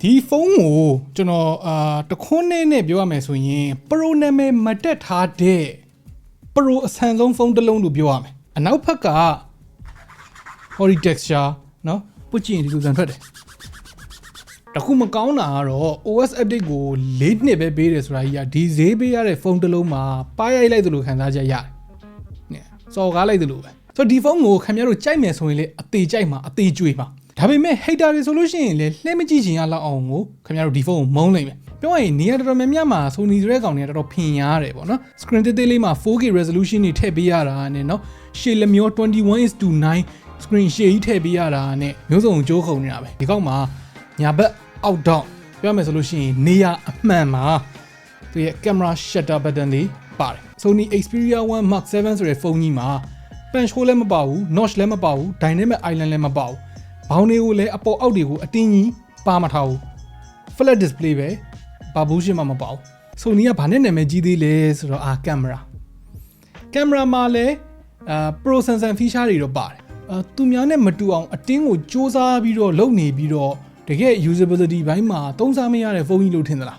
ဒီဖုန်းကိုကျွန်တော်အာတခွန်းနဲ့နဲ့ပြောရမယ်ဆိုရင် Pro နာမည်မတက်ထားတဲ့ Pro အဆန်ဆုံးဖုန်းတစ်လုံးလို့ပြောရမယ်အနောက်ဘက်က Hori texture เนาะပုတ်ကြည့်ရင်ဒီလိုစံထွက်တယ်တခုမကောင်းတာကတော့ OS update ကို၄နှစ်ပဲပေးတယ်ဆိုတာကြီးကဒီဈေးပေးရတဲ့ဖုန်းတစ်လုံးမှာပါရိုက်လိုက်သလိုခံစားချက်ရတယ်။เนี่ยစော်ကားလိုက်သလိုပဲ။ဆိုတော့ဒီဖုန်းကိုခင်ဗျားတို့ကြိုက်မယ်ဆိုရင်လေအသေးကြိုက်မှာအသေးကြွေမှာ။ ဒါပေမဲ့ hater တွေဆိုလို့ရှိရင်လေလှည့်မကြည့်ချင်ရလောက်အောင်ကိုခင်ဗျားတို့ဒီဖုန်းကိုမုန်းနိုင်မယ်။ပြောရရင်နေရာတော်တော်များများမှာ Sony ဆိုတဲ့ကောင်တွေကတော်တော်ဖင်ရတယ်ပေါ့နော်။ screen သေးသေးလေးမှာ 4K resolution တွေထည့်ပေးရတာနဲ့เนาะရှေ့လက်မျော21:9 screen ရှေ့ကြီးထည့်ပေးရတာနဲ့မျိုးစုံကြိုးခုံနေတာပဲ။ဒီကောက်မှာညာဘက်အောက်တော့ပြောမယ်ဆိုလို့ရှိရင်နေရာအမှန်မှာသူရဲ့ camera shutter button လေးပါတယ် Sony Xperia 1 Mark 7ဆိုတဲ့ဖုန်းကြီးမှာ punch hole လည်းမပါဘူး notch လည်းမပါဘူး dynamic island လည်းမပါဘူး ဘောင်းတွေကိုလည်းအပေါ်အောက်တွေကိုအတင်းကြီးပါမထားဘူး flat display ပဲဘာဘူးရှင်းမှမပါဘူး Sony ကဘာနဲ့နာမည်ကြီးသေးလဲဆိုတော့အာ camera ကင်မရာမှာလည်းအာ pro sensor feature တွေတော့ပါတယ်အာသူများနဲ့မတူအောင်အတင်းကိုစူးစမ်းပြီးတော့လုပ်နေပြီးတော့တကယ် usability ဘိုင်းမှာသုံးစားမရတဲ့ဖုန်းကြီးလို့ထင်သလား